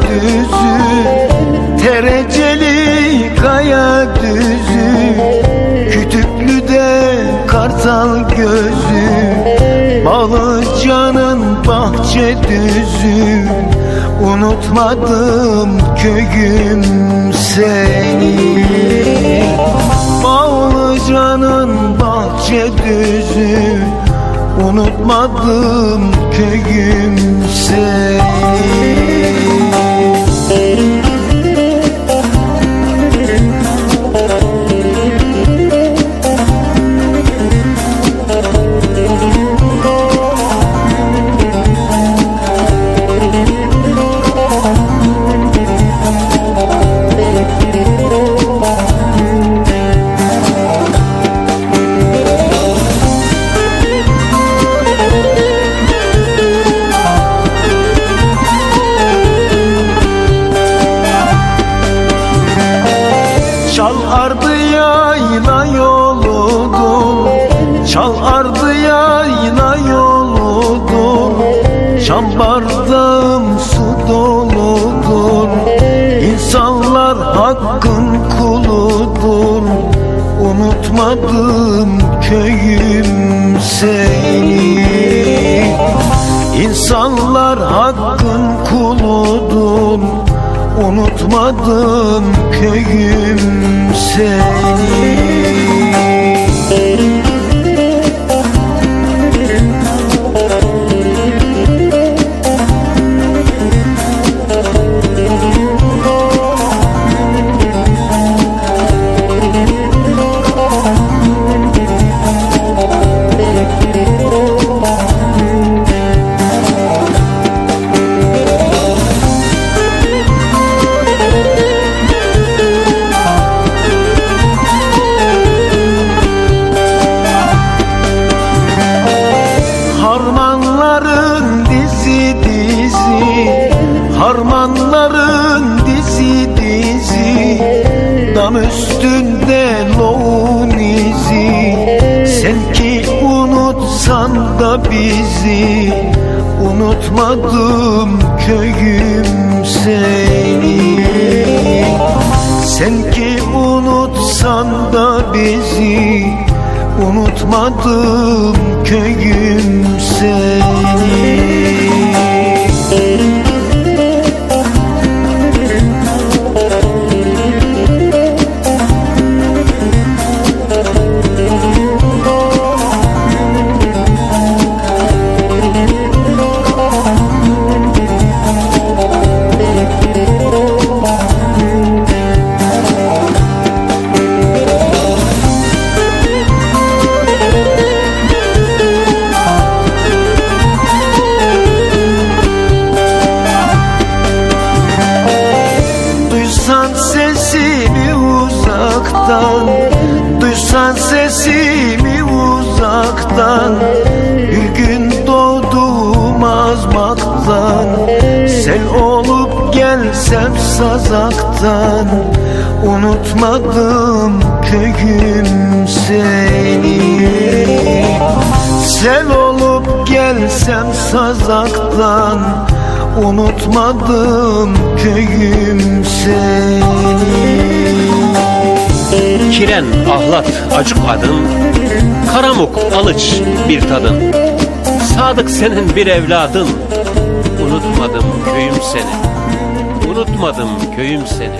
düzü. Tereceli kaya düzü. Kütüklü'de kartal gözü. Balıcanın bahçe düzü. Unutmadım köyüm seni. Bağlıcanın bahçe düzü Unutmadım köyüm seni Çal ardı yayla yoludur Çam bardağım su doludur. İnsanlar hakkın kuludur. Unutmadım köyüm seni. İnsanlar hakkın kuludur. Unutmadım köyüm seni Harmanların dizi dizi Dam üstünde loğun izi. Sen ki unutsan da bizi Unutmadım köyüm seni. Sen ki unutsan da bizi Unutmadım köyüm seni uzaktan Duysan sesimi uzaktan. Bir gün doğduğum azmaktan Sel olup gelsem sazaktan. Unutmadım köyüm seni. Sel olup gelsem sazaktan Unutmadım köyüm seni Kiren, ahlat, acık adın Karamuk, alıç bir tadın Sadık senin bir evladın. Unutmadım köyüm seni. Unutmadım köyüm seni